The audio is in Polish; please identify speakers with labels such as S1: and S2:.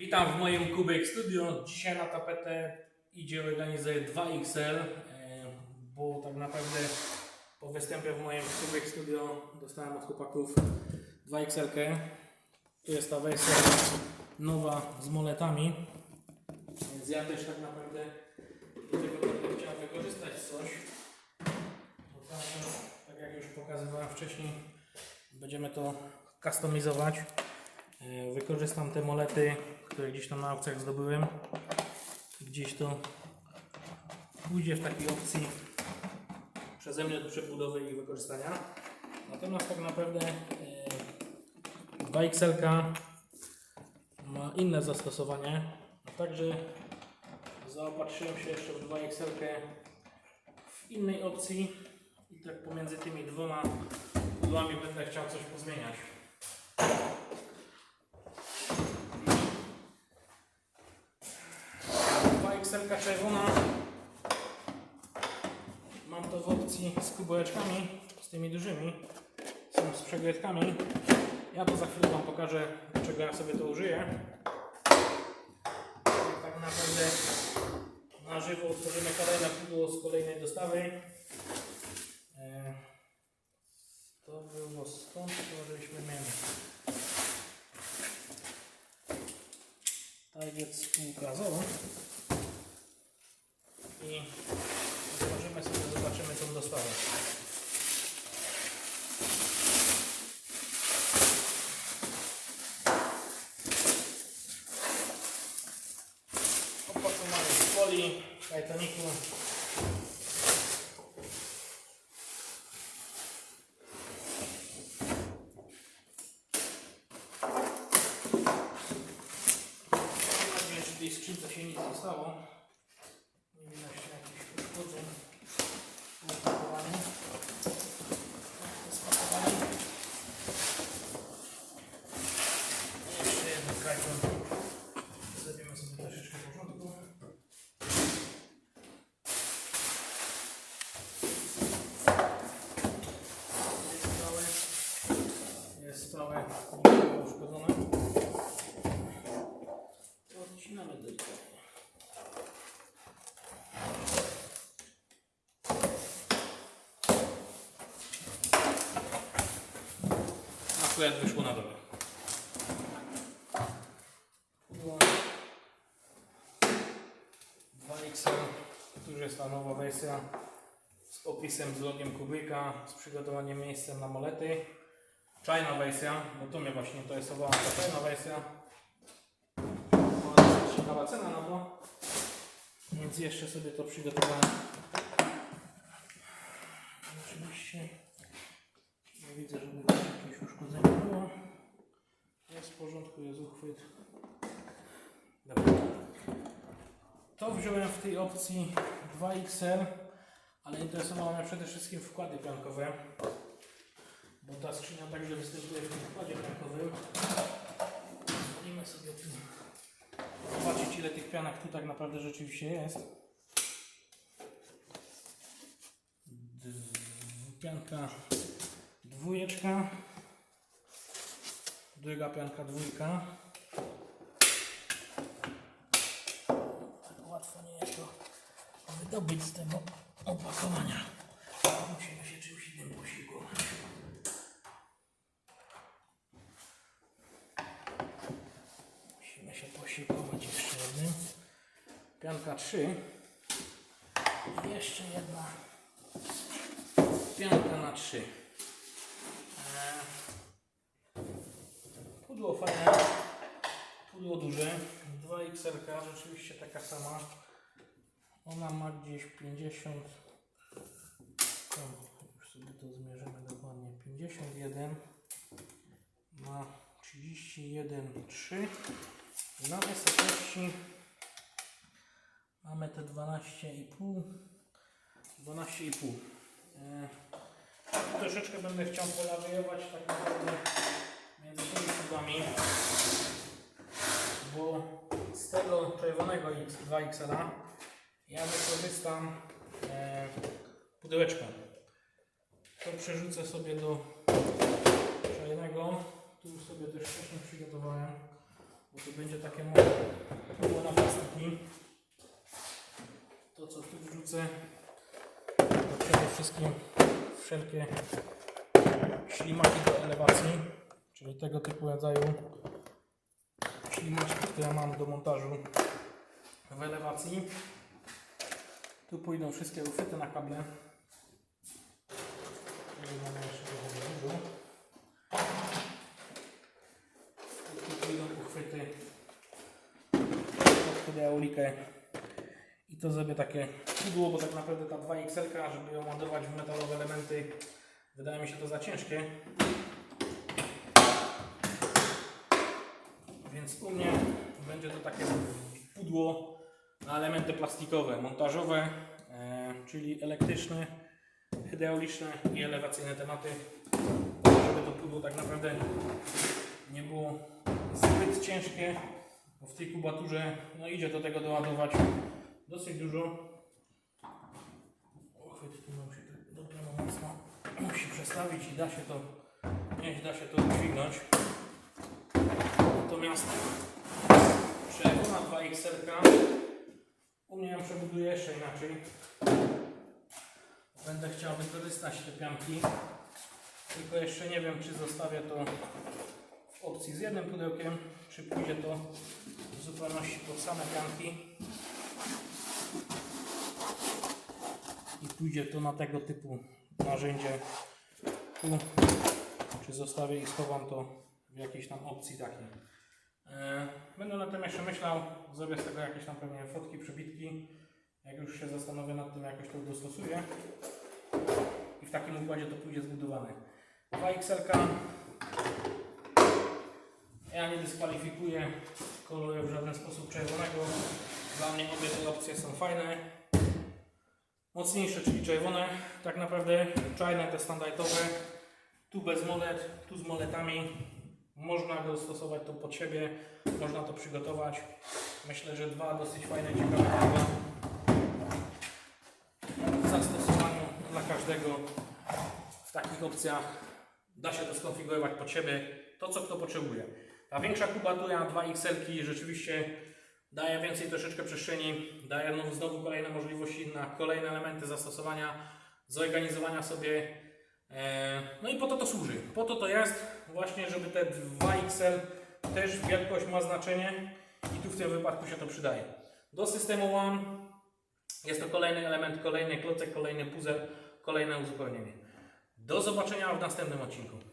S1: Witam w moim Kubek Studio. Dzisiaj na tapetę idzie organizer 2XL, e, bo tak naprawdę po występie w moim Kubek Studio dostałem od chłopaków 2XL. -kę. Tu jest ta wersja nowa z moletami, więc ja też tak naprawdę do tego będę chciał wykorzystać coś. Bo teraz, tak jak już pokazywałem wcześniej, będziemy to kustomizować. E, Wykorzystam te molety, które gdzieś tam na aukcjach zdobyłem. Gdzieś to pójdzie w takiej opcji przeze mnie do przebudowy i wykorzystania. Natomiast tak naprawdę e, 2XL ma inne zastosowanie. Także zaopatrzyłem się jeszcze w 2XL w innej opcji i tak pomiędzy tymi dwoma pudłami będę chciał coś pozmieniać. XL czerwona. Mam to w opcji z kubełeczkami, z tymi dużymi. Są z przegryzkami. Ja to za chwilę Wam pokażę, czego ja sobie to użyję. Tak naprawdę na żywo otworzymy kolejne pudło z kolejnej dostawy. E, To było stąd, to żeśmy mieli. Target spółka ZOO. I otworzymy sobie, zobaczymy tą dostawę. Opakowanie z folii, kajtoniku. Tej skrzynce się nic nie stało. Nie widać się jakichś uszkodzeń w opakowaniu. To spakowanie. Zrobimy sobie troszeczkę porządku. Jest całe. Jest całe. Nie było uszkodzone. Odcinamy delikatnie. Akurat wyszło na dole. Było 2XL, tu już jest nowa wersja z opisem, z logiem kubika, z przygotowaniem miejsca na molety. Czajna wersja, bo to mnie właśnie interesowała ta czajna wersja. Ciekawa cena na to, więc jeszcze sobie to przygotowałem. Oczywiście nie widzę, żeby tu jakieś uszkodzenie było. Jest w porządku, jest uchwyt. Dobra. To wziąłem w tej opcji 2XL, ale interesowały mnie przede wszystkim wkłady piankowe, bo ta skrzynia także występuje w tym wkładzie piankowym. Pozwolimy sobie tu zobaczyć ile tych pianek tu tak naprawdę rzeczywiście jest. Pianka dwójeczka, druga pianka dwójka. Tak łatwo nie jest to wydobyć z tego opakowania. Musimy się czymś innym posiłkować. Musimy się posiłkować jeszcze jednym. Pianka 3. I jeszcze jedna pianka na 3. Pudło fajne, pudło duże, 2XL, rzeczywiście taka sama. Ona ma gdzieś 50, o, już sobie to zmierzymy dokładnie, 51, ma 31,3 na wysokości mamy te 12,5 12,5 e, troszeczkę będę chciał polawirować tak naprawdę między tymi pudłami, bo z tego czerwonego X2XL ja wykorzystam e, pudełeczko. To przerzucę sobie do czarnego. Tu już sobie też wcześniej przygotowałem. bo to będzie takie pudło na plastiki. To co tu wrzucę, to przede wszystkim wszelkie ślimaki do elewacji, czyli tego typu rodzaju ślimaczki, które mam do montażu w elewacji. Tu pójdą wszystkie uchwyty na kable. Tutaj mamy jeszcze trochę dużo. Tu pójdą uchwyty pod hydraulikę. I to zrobię takie pudło, bo tak naprawdę ta 2XL, żeby ją ładować w metalowe elementy, wydaje mi się to za ciężkie. Więc u mnie będzie to takie pudło na elementy plastikowe, montażowe, e, czyli elektryczne, hydrauliczne i elewacyjne tematy, żeby to pudło tak naprawdę nie było zbyt ciężkie, bo w tej kubaturze no idzie do tego doładować dosyć dużo. Uchwyt tu musi tak dopiero mocno musi przestawić i da się to, nie da się to udźwignąć. Natomiast przewona 2XL u mnie ją przebuduję jeszcze inaczej. Będę chciał wykorzystać te pianki. Tylko jeszcze nie wiem, czy zostawię to w opcji z jednym pudełkiem, czy pójdzie to w zupełności pod same pianki. I pójdzie to na tego typu narzędzie tu, czy zostawię i schowam to w jakiejś tam opcji takiej. E, Będę na tym jeszcze myślał, zrobię z tego jakieś tam pewnie fotki, przebitki. Jak już się zastanowię nad tym, jakoś to dostosuję. I w takim układzie to pójdzie zbudowane. 2XL. Ja nie dyskwalifikuję koloru w żaden sposób czerwonego. Dla mnie obie te opcje są fajne. Mocniejsze, czyli czerwone. Tak naprawdę czarne te standardowe. Tu bez molet, tu z moletami. Można dostosować to pod siebie, można to przygotować. Myślę, że dwa dosyć fajne, ciekawe pudła w zastosowaniu dla każdego w takich opcjach da się to skonfigurować pod siebie, to co kto potrzebuje. Ta większa kubatura 2XL rzeczywiście daje więcej troszeczkę przestrzeni, daje no, znowu kolejne możliwości na kolejne elementy zastosowania, zorganizowania sobie. E, No i po to to służy. Po to to jest właśnie, żeby te 2XL też wielkość ma znaczenie i tu w tym wypadku się to przydaje. Do systemu One jest to kolejny element, kolejny klocek, kolejny puzzle, kolejne uzupełnienie. Do zobaczenia w następnym odcinku.